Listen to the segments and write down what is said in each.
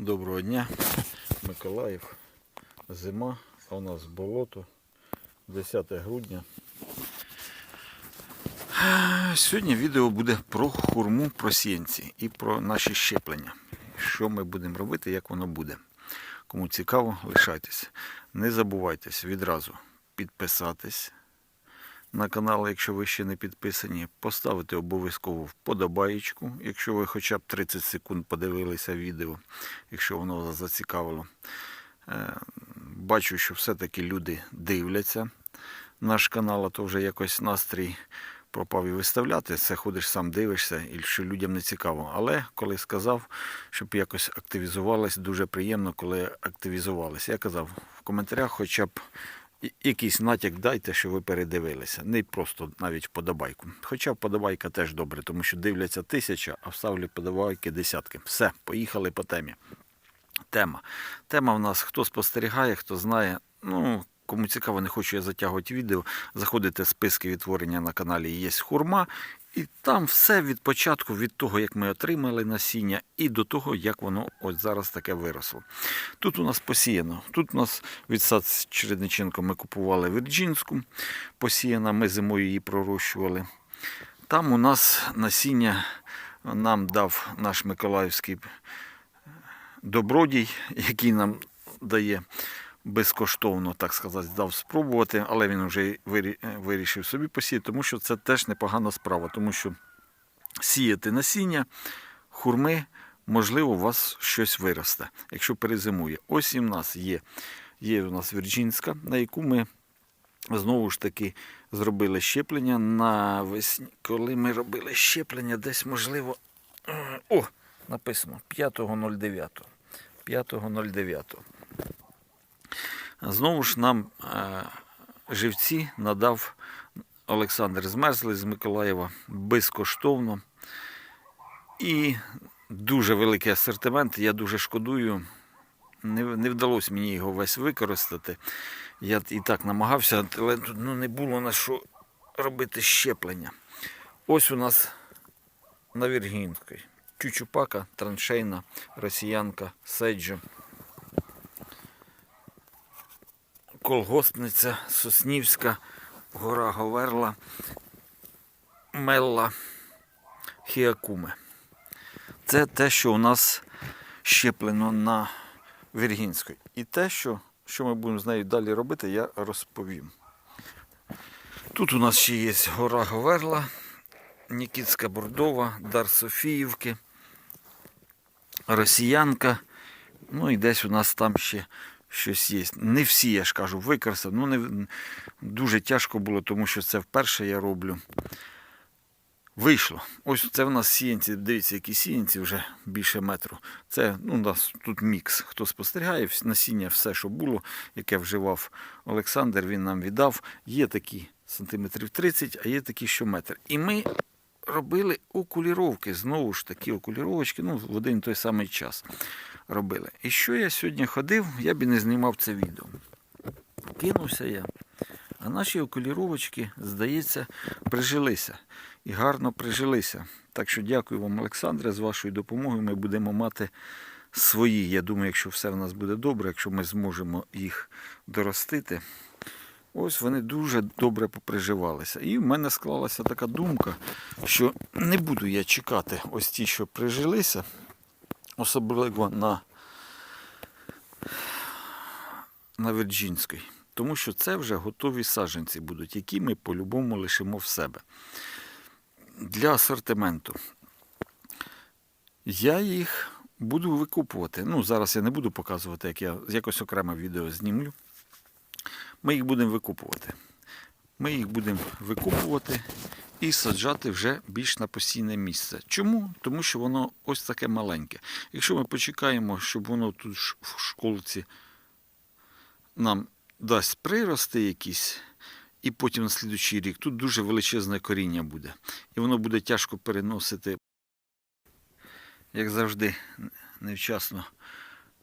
Доброго дня, Миколаїв. Зима, а у нас болото. 10 грудня. Сьогодні відео буде про хурму просіянці і про наші щеплення. Що ми будемо робити, як воно буде. Кому цікаво, лишайтесь. Не забувайтесь відразу підписатись на канал, якщо ви ще не підписані, поставити обов'язково вподобаєчку, якщо ви хоча б 30 секунд подивилися відео, якщо воно вас зацікавило. Е, Бачу, що все-таки люди дивляться наш канал, а то вже якось настрій пропав і виставляти. Це ходиш сам дивишся, і що людям не цікаво. Але коли сказав, щоб якось активізувалось, дуже приємно, коли активізувалися. Я казав в коментарях, хоча б якийсь натяк дайте, що ви передивилися. Не просто навіть вподобайку. Хоча вподобайка теж добре, тому що дивляться тисяча, а вставлю подобайки десятки. Все, поїхали по темі. Тема. Тема в нас хто спостерігає, хто знає. Ну, кому цікаво, не хочу я затягувати відео. Заходите в списки відтворення на каналі Є Хурма. І там все від початку, від того, як ми отримали насіння, і до того, як воно ось зараз таке виросло. Тут у нас посіяно. Тут у нас від сад Чередниченко ми купували Вірджинську. Посіяна, ми зимою її пророщували. Там у нас насіння нам дав наш Миколаївський добродій, який нам дає безкоштовно, так сказати, дав спробувати, але він вже вирішив собі посіяти, тому що це теж непогана справа, тому що сіяти насіння, хурми, можливо, у вас щось виросте, якщо перезимує. Ось і в нас є, є у нас Вірджинська, на яку ми знову ж таки зробили щеплення навесні. Коли ми робили щеплення, десь можливо. е, О, написано 5.09. 5.09. Знову ж нам е, живці надав Олександр Змерзлий з Миколаєва безкоштовно. І дуже великий асортимент. Я дуже шкодую. Не, не вдалося мені його весь використати. Я і так намагався, але тут ну, не було на що робити щеплення. Ось у нас на Віргінській. Чучупака, траншейна, росіянка, седжа. Колгоспниця, Соснівська, Гора Говерла, Мелла, Хіакуме. Це те, що у нас щеплено на Віргінській. І те, що, що ми будемо з нею далі робити, я розповім. Тут у нас ще є гора Говерла, Нікітська Бордова, Дар Софіївки, Росіянка. Ну і десь у нас там ще щось є. Не всі, я ж кажу, використав. Ну, не, дуже тяжко було, тому що це вперше я роблю. Вийшло. Ось це в нас сіянці. Дивіться, які сіянці вже більше метру. Це ну, у нас тут мікс. Хто спостерігає, насіння, все, що було, яке вживав Олександр, він нам віддав. Є такі сантиметрів 30, а є такі, що метр. І ми робили окуліровки. Знову ж такі окуліровочки, ну, в один той самий час робили. І що я сьогодні ходив, я б і не знімав це відео. Кинувся я. А наші окуліровочки, здається, прижилися. І гарно прижилися. Так що дякую вам, Олександре, з вашою допомогою. Ми будемо мати свої. Я думаю, якщо все в нас буде добре, якщо ми зможемо їх доростити. Ось вони дуже добре поприживалися. І в мене склалася така думка, що не буду я чекати ось ті, що прижилися, особливо на, на Вірджинській. Тому що це вже готові саджанці будуть, які ми по-любому лишимо в себе. Для асортименту. Я їх буду викупувати. Ну, зараз я не буду показувати, як я якось окреме відео знімлю. Ми їх будемо викупувати. Ми їх будемо викупувати і саджати вже більш на постійне місце. Чому? Тому що воно ось таке маленьке. Якщо ми почекаємо, щоб воно тут в школці нам дасть прирости якісь, і потім на слідучий рік тут дуже величезне коріння буде. І воно буде тяжко переносити, як завжди, невчасно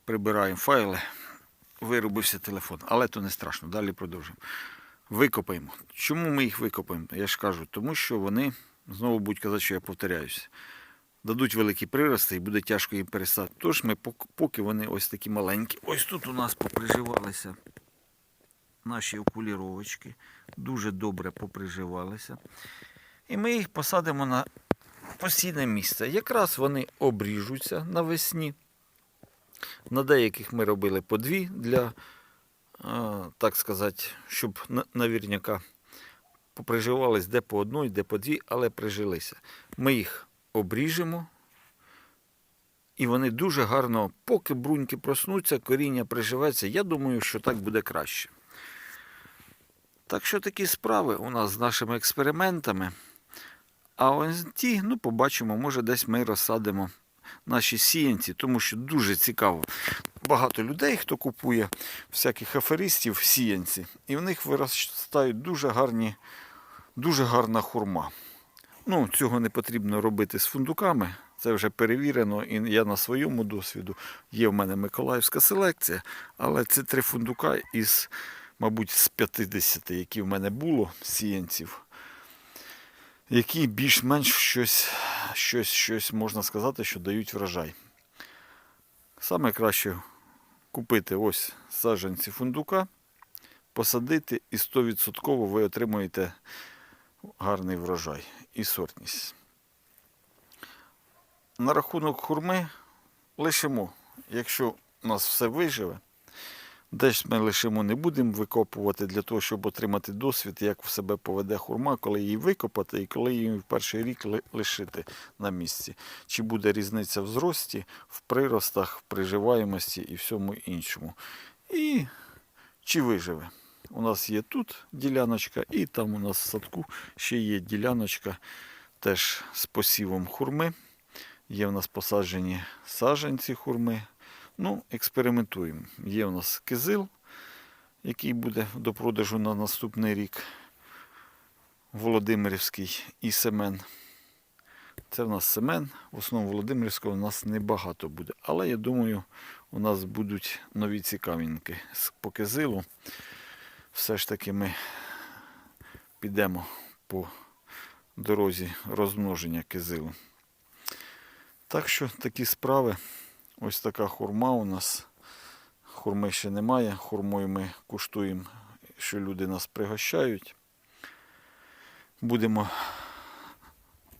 прибираємо файли. Виробився телефон, але то не страшно. Далі продовжуємо. Викопаємо. Чому ми їх викопаємо? Я ж кажу, тому що вони, знову будуть казати, що я повторяюся. дадуть великі прирости і буде тяжко їм пересадити. Тож ми поки вони ось такі маленькі. Ось тут у нас поприживалися наші окуліровочки. Дуже добре поприживалися. І ми їх посадимо на постійне місце. Якраз вони обріжуться навесні. На деяких ми робили по дві для, так сказати, щоб на- навірняка поприживались де по одній, де по дві, але прижилися. Ми їх обріжемо. І вони дуже гарно, поки бруньки проснуться, коріння приживеться. Я думаю, що так буде краще. Так що такі справи у нас з нашими експериментами. А ось ті, ну, побачимо, може десь ми розсадимо наші сіянці, тому що дуже цікаво. Багато людей, хто купує всяких аферистів сіянці, і в них виростають дуже гарні, дуже гарна хурма. Ну, цього не потрібно робити з фундуками. Це вже перевірено, і я на своєму досвіду. Є в мене миколаївська селекція, але це три фундука із, мабуть, з 50, які в мене було сіянців які більш-менш щось, щось, щось можна сказати, що дають врожай. Саме краще купити ось саджанці фундука, посадити і 100% ви отримуєте гарний врожай і сортність. На рахунок хурми лишимо, якщо у нас все виживе, Десь ми лишимо не будемо викопувати для того, щоб отримати досвід, як в себе поведе хурма, коли її викопати і коли її в перший рік лишити на місці. Чи буде різниця в зрості, в приростах, в приживаємості і всьому іншому. І чи виживе. У нас є тут діляночка, і там у нас в садку ще є діляночка теж з посівом хурми. Є в нас посаджені саджанці хурми. Ну, експериментуємо. Є у нас кизил, який буде до продажу на наступний рік. Володимирівський і Семен. Це в нас Семен. В основному Володимирівського у нас небагато буде. Але я думаю, у нас будуть нові цікавинки з- по кизилу. Все ж таки ми підемо по дорозі розмноження кизилу. Так що такі справи. Ось така хурма у нас. Хурми ще немає. Хурмою ми куштуємо, що люди нас пригощають. Будемо,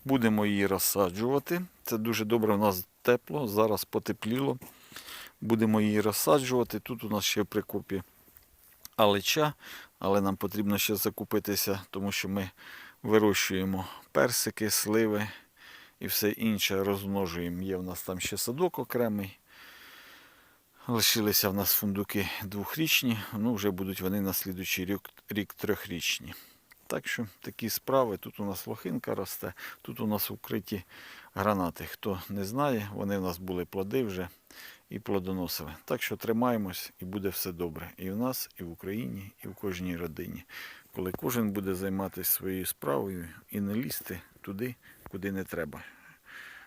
будемо її розсаджувати. Це дуже добре, у нас тепло, зараз потепліло. Будемо її розсаджувати. Тут у нас ще в прикопі алеча, але нам потрібно ще закупитися, тому що ми вирощуємо персики, сливи і все інше розмножуємо. Є в нас там ще садок окремий. Лишилися в нас фундуки двохрічні, ну вже будуть вони на слідуючий рік, рік трьохрічні. Так що такі справи. Тут у нас лохинка росте, тут у нас укриті гранати. Хто не знає, вони в нас були плоди вже і плодоносили. Так що тримаємось і буде все добре. І в нас, і в Україні, і в кожній родині. Коли кожен буде займатися своєю справою і не лізти туди, куди не треба,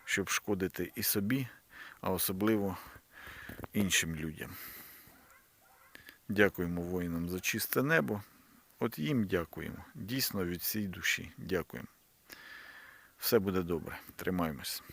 щоб шкодити і собі, а особливо іншим людям. Дякуємо воїнам за чисте небо. От їм дякуємо. Дійсно від всієї душі. Дякуємо. Все буде добре. Тримаємось.